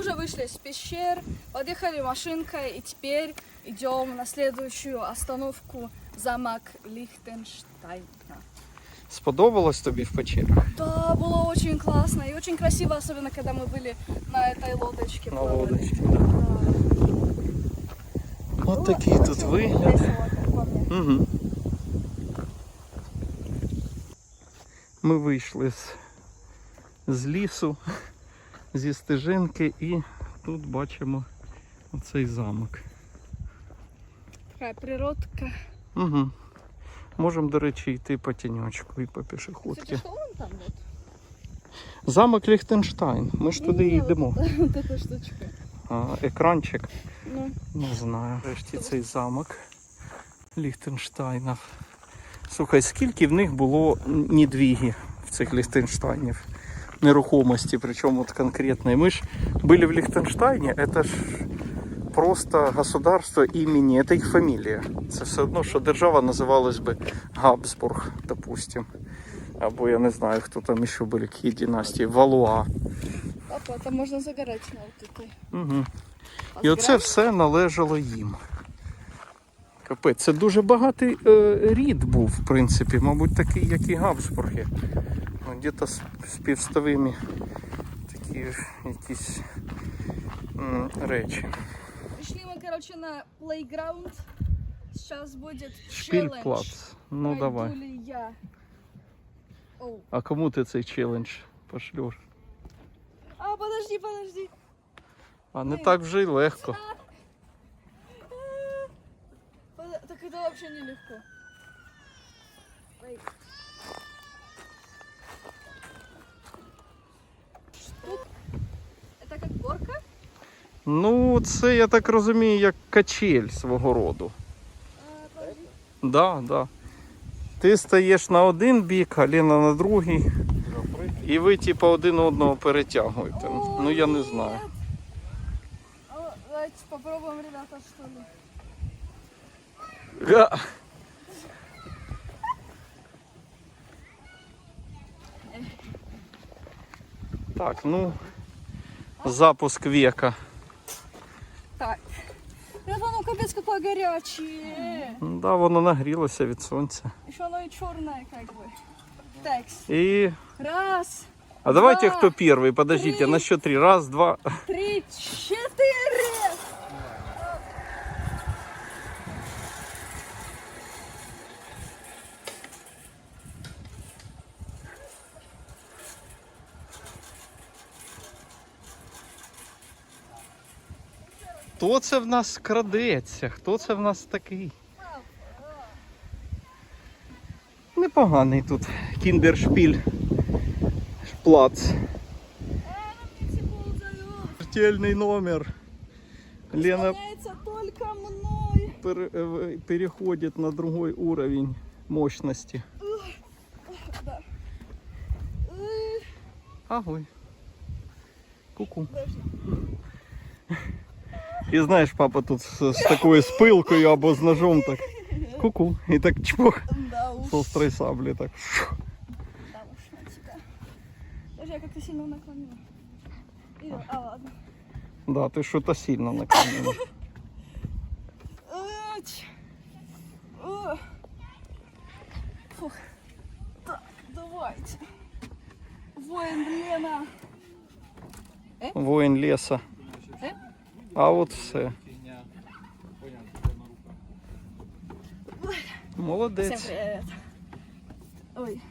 уже вышли из пещер, подъехали машинкой и теперь идем на следующую остановку замок Лихтенштейна. Сподобалось тобі в печерах? Да, было очень классно и очень красиво, особенно когда мы были на этой лодочке. На плавали. лодочці. Да. От Было такий тут очень вигляд. весело, как по мне. Угу. Ми вийшли з, з лісу, Зі стежинки і тут бачимо оцей замок. Такая природка. Угу. Можемо, до речі, йти по тіньочку і по вон там вот? Замок Ліхтенштайн. Ми ж туди Не, і йдемо. Штучка. А, екранчик. Ну, Не знаю. Врешті цей замок Ліхтенштайнів. Слухай, скільки в них було недвіги в цих Ліхтенштайнів? Нерухомості, причому от конкретної. Ми ж були в Ліхтенштайні, це ж просто государство імені, це їх фамілія. Це все одно, що держава називалась би Габсбург, допустим. Або я не знаю, хто там ще були, які династії, Валуа. папа, там можно загорать на вот. Угу. І оце все належало їм. Капець, це дуже багатий е, рід був, в принципі, мабуть, такий, як і Габсбурги. Где-то з співставими такі якісь м, речі. Пришли мы, короче, на плейграунд. Сейчас будет челлендж. Шпільплац. Ну давай. ли я? Оу. А кому ти цей челендж пошлеш? А, подожди, подожди. А не Ой. так вже й легко. Под- Так это вообще нелегко. Ой. Ну, це, я так розумію, як качель свого роду. Да, да. Ти стаєш на один бік, а Лена на другий. І ви, типу, один одного перетягуєте. Ну я не знаю. Давайте попробуем, ребята, что ли. Га. Так, ну, запуск века. Так. Это оно капец какое горячее. Ну, Да, воно нагрілося від сонця. Еще оно и черное как бы. Текст. І. Раз, А давайте Два, хто перший? Подождите, три. на счет три. Раз, два. три, четыре. Хто це в нас крадеться? Хто це в нас такий? Непоганий тут кіндершпіль. Плац. Смертельний номер. Лена пере- э, переходит на другой уровень мощности. Агой. Ку-ку. Подожди. І знаєш, папа тут з, з такою спилкою або з ножом так. Ку-ку. І так чпох. Да уж. З острої саблі так. Да уж на тебя. Подожди, я как-то сильно наклонила. И- А, ладно. Да, ти що-то сильно наклонила. Ать. О. Фух. Так, давайте. Воин Лена. Воїн леса. А от все. Всем Молодець. привет. Ой.